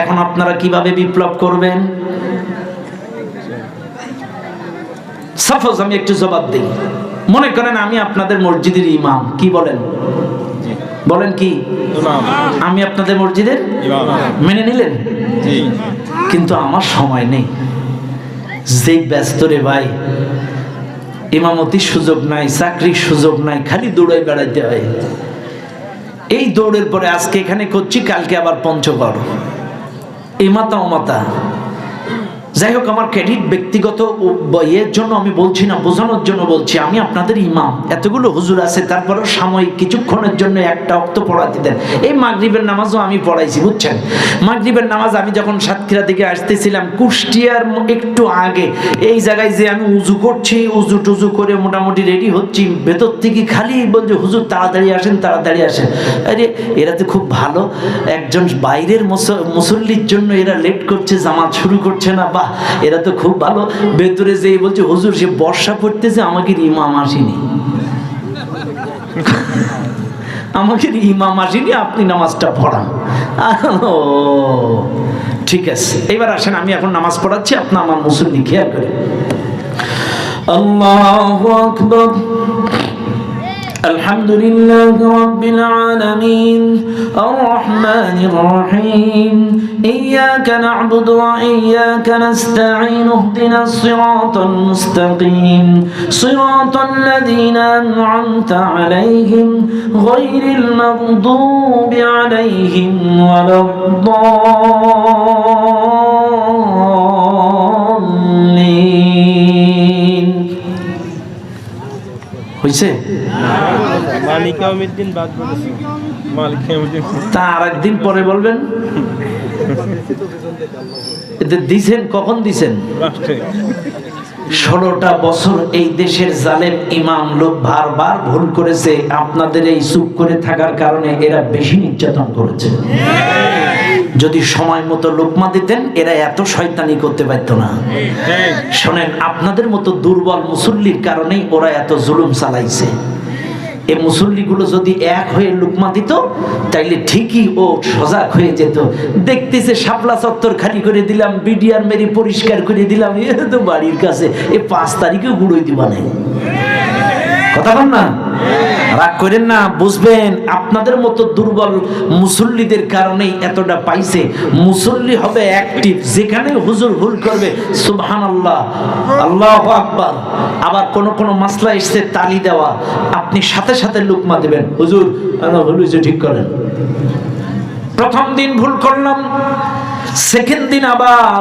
এখন আপনারা কীভাবে বিপ্লব করবেন? সাপোজ আমি একটু জবাব দিই। মনে করেন আমি আপনাদের মসজিদের ইমাম কি বলেন? বলেন কি? আমি আপনাদের মসজিদের মেনে নিলেন? কিন্তু আমার সময় নেই। যে ব্যস্ত রে ভাই ইমামতির সুযোগ নাই চাকরির সুযোগ নাই খালি দৌড়াই বেড়াইতে হয়। এই দৌড়ের পরে আজকে এখানে করছি কালকে আবার পঞ্চগড়। এই মাতা ও মাতা। যাই হোক আমার ক্রেডিট ব্যক্তিগত ইয়ের জন্য আমি বলছি না, বোঝানোর জন্য বলছি, আমি আপনাদের ইমাম। এতগুলো হুজুর আছে, তারপরেও সাময়িক কিছুক্ষণের জন্য একটা অক্ত পড়াতে দেন। এই মাগরিবের নামাজও আমি পড়াইছি, বুঝছেন? মাগরিবের নামাজ আমি যখন সাতক্ষীরা থেকে আসতেছিলাম, কুষ্টিয়ার একটু আগে, এই জায়গায় যে আমি উজু করছি, উজু টুজু করে মোটামুটি রেডি হচ্ছি, ভেতর থেকে খালি বলছে, হুজুর, তাড়াতাড়ি আসেন তাড়াতাড়ি আসেন। আরে, এরা তো খুব ভালো। একজন বাইরের মুসল্লির জন্য এরা লেট করছে, জামাত শুরু করছে না বাহ এরা তো খুব ভালো ভেতরে যে বলছে হুজুর সে বর্ষা পড়তেছে আমাকে ইমাম আসেনি আমাকে ইমাম আসেনি আপনি নামাজটা পড়ান ও ঠিক আছে এবার আসেন আমি এখন নামাজ পড়াচ্ছি আপনি আমার মুসল্লি খেয়াল করে আল্লাহু আকবার الحمد لله رب العالمين الرحمن الرحيم إياك نعبد وإياك نستعين اهدنا الصراط المستقيم صراط الذين أنعمت عليهم غير المغضوب عليهم ولا الضالين হয়েছে মালিক আমিদ্দিন বাদ বলেছে মালিক আমিদ্দিন তা আর একদিন পরে বলবেন এতে দিছেন কখন দিছেন? ষোলোটা বছর এই দেশের জালেম ইমাম লোক বারবার ভুল করেছে আপনাদের এই চুপ করে থাকার কারণে এরা বেশি নির্যাতন করেছে। যদি সময় মতো লোকমা দিতেন এরা এত শয়তানি করতে পারতো না। ঠিক শোনেন আপনাদের মতো দুর্বল মুসল্লির কারণেই ওরা এত জুলুম চালাইছে। এই মুসল্লিগুলো যদি এক হয়ে লুকমা দিত, তাইলে ঠিকই ও সজাগ হয়ে যেত। দেখতেছে শাপলা চত্বর খালি করে দিলাম, বিডিআর মেরি পরিষ্কার করে দিলাম, এ তো বাড়ির কাছে, এ পাঁচ তারিখেও গুড়োই দিবা নাই। কথা বল না। রাগ করেন না, বুঝবেন, আপনাদের মতো দুর্বল মুসল্লিদের কারণেই এতটা পাইছে। মুসল্লি হবে অ্যাক্টিভ যেখানে হুজুর ভুল করবে সুবহান আল্লাহ আল্লাহ আকবার। আবার কোন কোন মাসলা এসছে, তালি দেওয়া, আপনি সাথে সাথে লুকমা দেবেন। হুজুর ভুল হয়েছে, ঠিক করেন। প্রথম দিন ভুল করলাম, সেকেন্ড দিন আবার,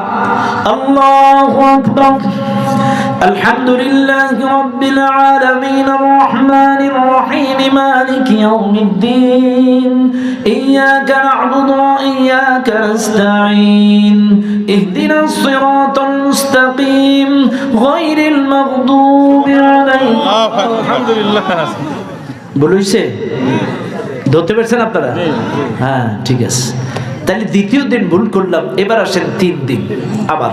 আল্লাহু আকবার। الحمد لله رب العالمين الرحمن الرحيم مالك يوم الدين إياك نعبد وإياك نستعين اهدنا الصراط المستقيم غير المغضوب عليهم আলহামদুলিল্লাহ বলছে ধরতে পারছেন আপনারা হ্যাঁ ঠিক আছে তাহলে দ্বিতীয় দিন ভুল করলাম এবার আসেন তিন দিন আবার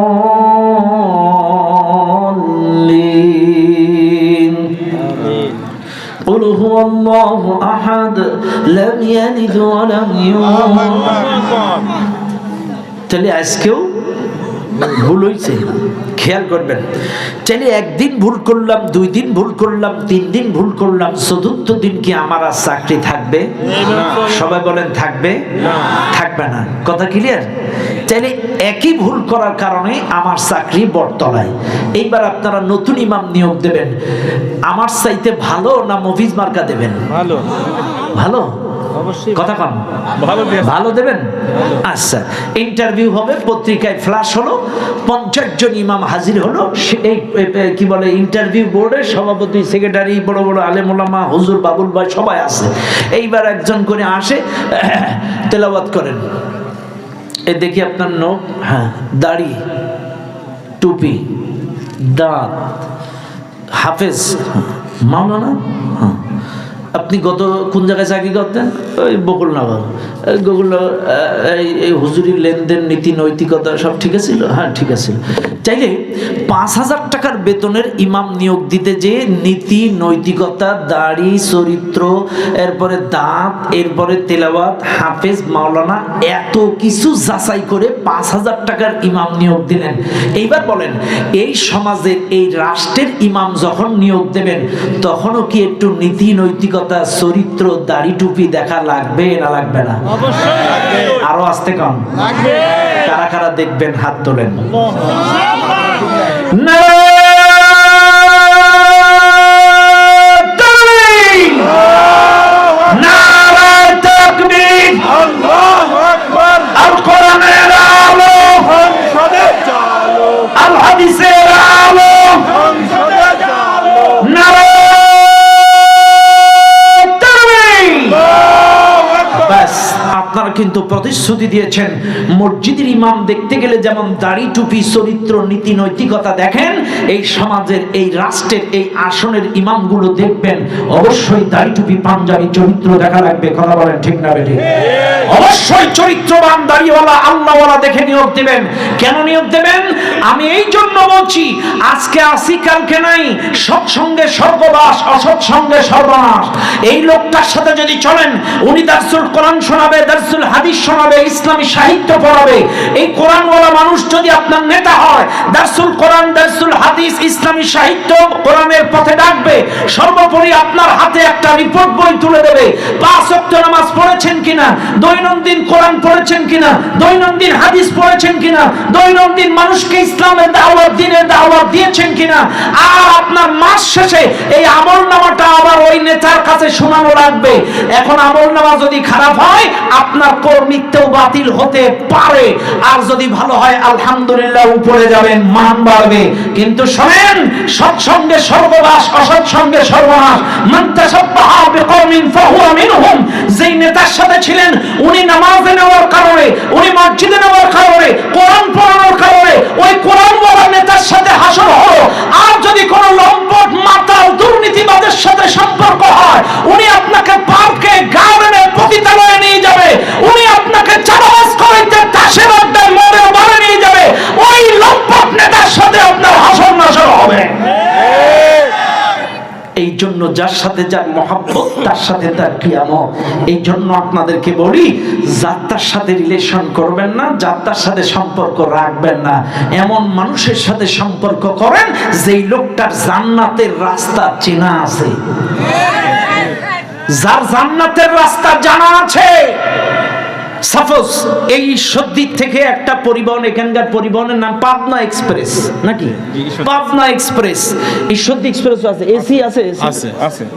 قل هو الله أحد لم يلد ولم يولد তাহলে আজকেও ভুল হয়েছে খেয়াল করবেন তাহলে একদিন ভুল করলাম দুই দিন ভুল করলাম তিন দিন ভুল করলাম চতুর্থ দিন কি আমার আর চাকরি থাকবে সবাই বলেন থাকবে থাকবে না কথা ক্লিয়ার তাহলে একই ভুল করার কারণে আমার চাকরি বটতলায়। এইবার আপনারা নতুন ইমাম নিয়োগ দেবেন। আমার চাইতে ভালো না মফিজ মার্কা দেবেন? ভালো। ভালো? অবশ্যই। কথা কন ভালো ভালো দেবেন? আচ্ছা ইন্টারভিউ হবে পত্রিকায় ফ্লাশ হলো পঞ্চাশ জন ইমাম হাজির হলো এই কি বলে ইন্টারভিউ বোর্ডের সভাপতি সেক্রেটারি বড় বড় আলেমুলামা হুজুর বাবুল ভাই সবাই আছে। এইবার একজন করে আসে তেলাওয়াত করেন। এ দেখি আপনার নোট হ্যাঁ দাড়ি, টুপি, দাঁত, হাফেজ, মাওলানা হ্যাঁ। আপনি গত কোন জায়গায় চাকরি করতেন? ওই বকুলনগর হুজুরি লেনদেন, নীতি, নৈতিকতা সব ঠিক আছিল হ্যাঁ ঠিক আছে। চাইলে পাঁচ হাজার টাকার বেতনের ইমাম নিয়োগ দিতে যে নীতি, নৈতিকতা, দাড়ি, চরিত্র, এরপরে দাঁত, এরপরে তেলাওয়াত, হাফেজ, মাওলানা, এত কিছু যাচাই করে পাঁচ হাজার টাকার ইমাম নিয়োগ দিলেন। এইবার বলেন, এই সমাজের, এই রাষ্ট্রের ইমাম যখন নিয়োগ দেবেন, তখনও কি একটু নীতি, নৈতিকতা, চরিত্র, দাড়ি টুপি দেখা লাগবে না লাগবে না? আরও আসতে কম। কারা কারা দেখবেন হাত তোলেন। আল্লাহু। কিন্তু প্রতিশ্রুতি দিয়েছেন, মসজিদের ইমাম দেখতে গেলে যেমন দাড়ি টুপি, চরিত্র, নীতি, নৈতিকতা দেখেন, এই সমাজের, এই রাষ্ট্রের, এই আসনের ইমামগুলো দেখবেন, অবশ্যই দাড়ি টুপি, পাঞ্জাবি চরিত্র দেখা লাগবে, কথা বলেন ঠিক না বেঠিক অবশ্যই চরিত্রবান দাড়িওয়ালা, আল্লাহওয়ালা দেখে নিয়োগ দেবেন। কেন নিয়োগ দেবেন? আমি এই জন্য বলছি, আজকে আসি, কালকে নাই সৎসঙ্গে স্বর্গবাস অসৎসঙ্গে সর্বনাশ। এই লোকটার সাথে যদি চলেন, উনি দার্সুল কোরআন শোনাবে, দার্সুল হাদিস শোনাবে, ইসলামী সাহিত্য পড়াবে। এই কোরআনওয়ালা মানুষ যদি আপনার নেতা হয় কোরআন হাদিস, ইসলামী সাহিত্য কোরআনের পথে ডাকবে, সর্বোপরি আপনার হাতে একটা রিপোর্ট বই তুলে দেবে। পাঁচ ওয়াক্ত নামাজ পড়েছেন কিনা, দৈনন্দিন কোরআন পড়েছেন কিনা, দৈনন্দিন হাদিস পড়েছেন কিনা, দৈনন্দিন মানুষকে ইসলামের দাওয়াত দিনের দাওয়াত দিয়েছেন কিনা, আর আপনার মাস শেষে এই আমল নামাটা আবার ওই নেতার কাছে শোনানো লাগবে। এখন আমল নামা যদি খারাপ হয়, আপনার কর্মৃত্যু বাতিল হতে পারে। আর যদি ভালো হয়, আলহামদুলিল্লাহ উপরে যাবেন, মান বাড়বে। কিন্তু শোনেন, সৎসঙ্গে সর্ববাস অসৎসঙ্গে সর্বনাশ। যেই নেতার সাথে ছিলেন, উনি নামাজে নেওয়ার কারণে, উনি মসজিদে নেওয়ার কারণে হাসর হবে। এই জন্য যার সাথে যার মহাব্বত তার সাথে তার এই জন্য আপনাদেরকে বলি যাত্রার সাথে রিলেশন করবেন না যাত্রার সাথে সম্পর্ক রাখবেন না। এমন মানুষের সাথে সম্পর্ক করেন যেই লোকটার জান্নাতের রাস্তা চেনা আছে। যার জান্নাতের রাস্তা জানা আছে সাপোজ এই ঈশ্বরদীপ থেকে একটা পরিবহন এখানকার পরিবহনের নাম পাবনা এক্সপ্রেস নাকি। পাবনা এক্সপ্রেস। ঈশ্বরদী এক্সপ্রেস আছে। এসি আছে?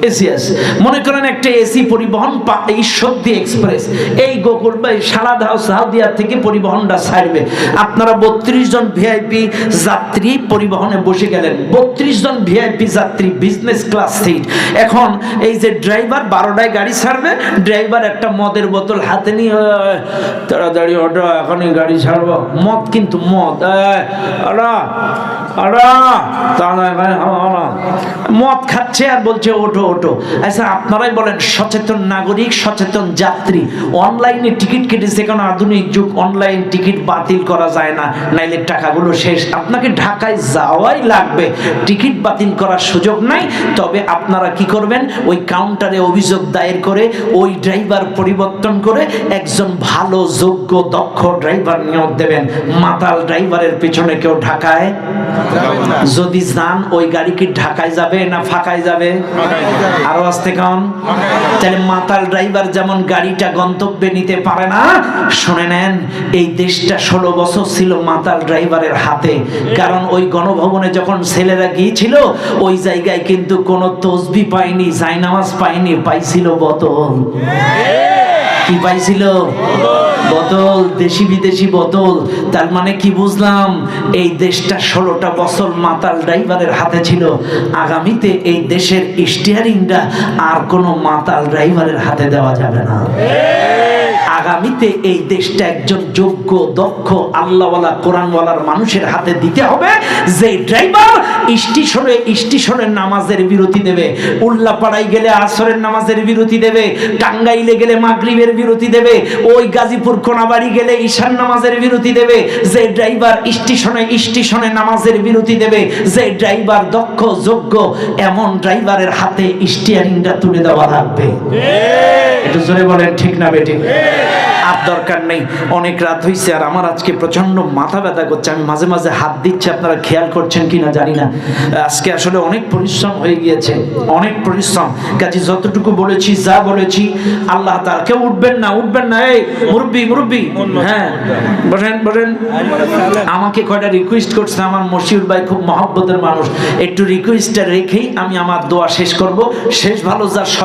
এসি আছে মনে করেন একটা এসি পরিবহন এই ঈশ্বরদী এক্সপ্রেস। এই গোকুল বা সারাদাও সাউদিয়া থেকে পরিবহনটা ছাড়বে। আপনারা বত্রিশ জন ভিআইপি যাত্রী পরিবহনে বসে গেলেন। বত্রিশ জন ভিআইপি যাত্রী বিজনেস ক্লাস সিট এখন এই যে ড্রাইভার বারোটায় গাড়ি ছাড়বে ড্রাইভার একটা মদের বোতল হাতে নিয়ে "এই, তাড়াতাড়ি অটো এখনই গাড়ি ছাড়বো। মদ কিন্তু মদ। মদ খাচ্ছে আর বলছে, ওঠো ওঠো। আচ্ছা আপনারাই বলেন, সচেতন নাগরিক, সচেতন যাত্রী। অনলাইনে টিকিট কেটেছে কারণ আধুনিক যুগ অনলাইন টিকিট বাতিল করা যায় না, নাইলে টাকাগুলো শেষ। আপনাকে ঢাকায় যাওয়াই লাগবে। টিকিট বাতিল করার সুযোগ নাই, তবে আপনারা কি করবেন? ওই কাউন্টারে অভিযোগ দায়ের করে, ওই ড্রাইভার পরিবর্তন করে একজন ভালো, যোগ্য, দক্ষ ড্রাইভার নিয়োগ দেবেন। মাতাল ড্রাইভারের পিছনে কেউ ঢাকায়? যদি যান, ওই গাড়ি কি ঢাকায় যাবে না ফাঁকায় যাবে? আরও আসতে কম তাহলে মাতাল ড্রাইভার যেমন গাড়িটা গন্তব্যে নিতে পারে না, শুনে নেন, এই দেশটা ষোলো বছর ছিল মাতাল ড্রাইভারের হাতে। কারণ ওই গণভবনে যখন ছেলেরা গিয়েছিল, ওই জায়গায় কিন্তু কোনো তসবি পায়নি জাইনামাজ পায়নি, পাইছিল বোতল। কি পাইছিল? বোতল, দেশি বিদেশি বোতল। তার মানে কি বুঝলাম? এই দেশটা ষোলোটা বছর মাতাল ড্রাইভারের হাতে ছিল। আগামীতে এই দেশের স্টিয়ারিংটা আর কোনো মাতাল ড্রাইভারের হাতে দেওয়া যাবে না। আগামীতে এই দেশটা একজন যোগ্য দক্ষ আল্লাহওয়ালা কোরআনওয়ালার মানুষের হাতে দিতে হবে। যে ড্রাইভার স্টেশনে স্টেশনের নামাজের বিরতি দেবে উল্লাপাড়ায় গেলে আসরের নামাজের বিরতি দেবে টাঙ্গাইলে গেলে মাগরিবের বিরতি দেবে ওই গাজীপুর কোনাবাড়ি গেলে ঈশান নামাজের বিরতি দেবে যে ড্রাইভার স্টেশনে স্টেশনে নামাজের বিরতি দেবে যে ড্রাইভার দক্ষ যোগ্য এমন ড্রাইভারের হাতে স্টিয়ারিংটা তুলে দেওয়া লাগবে। একটু জোরে বলেন ঠিক না বেঠিক? আর দরকার নেই। অনেক রাত হয়েছে আর আমার আজকে প্রচণ্ড মাথা ব্যথা করছে। আমি মাঝে মাঝে হাত দিচ্ছি, আপনারা খেয়াল করছেন কিনা জানি না। আজকে আসলে অনেক পরিশ্রম হয়ে গিয়েছে, অনেক পরিশ্রম। কাজে যতটুকু বলেছি, যা বলেছি, আল্লাহ তার কেউ উঠবেন না উঠবেন না, এই মুরব্বি মুরব্বি হ্যাঁ বসেন বসেন। আমাকে কয়টা রিকোয়েস্ট করছে, আমার মশিউর ভাই খুব মহব্বতের মানুষ। একটু রিকোয়েস্টটা রেখেই আমি আমার দোয়া শেষ করব। শেষ ভালো যার সব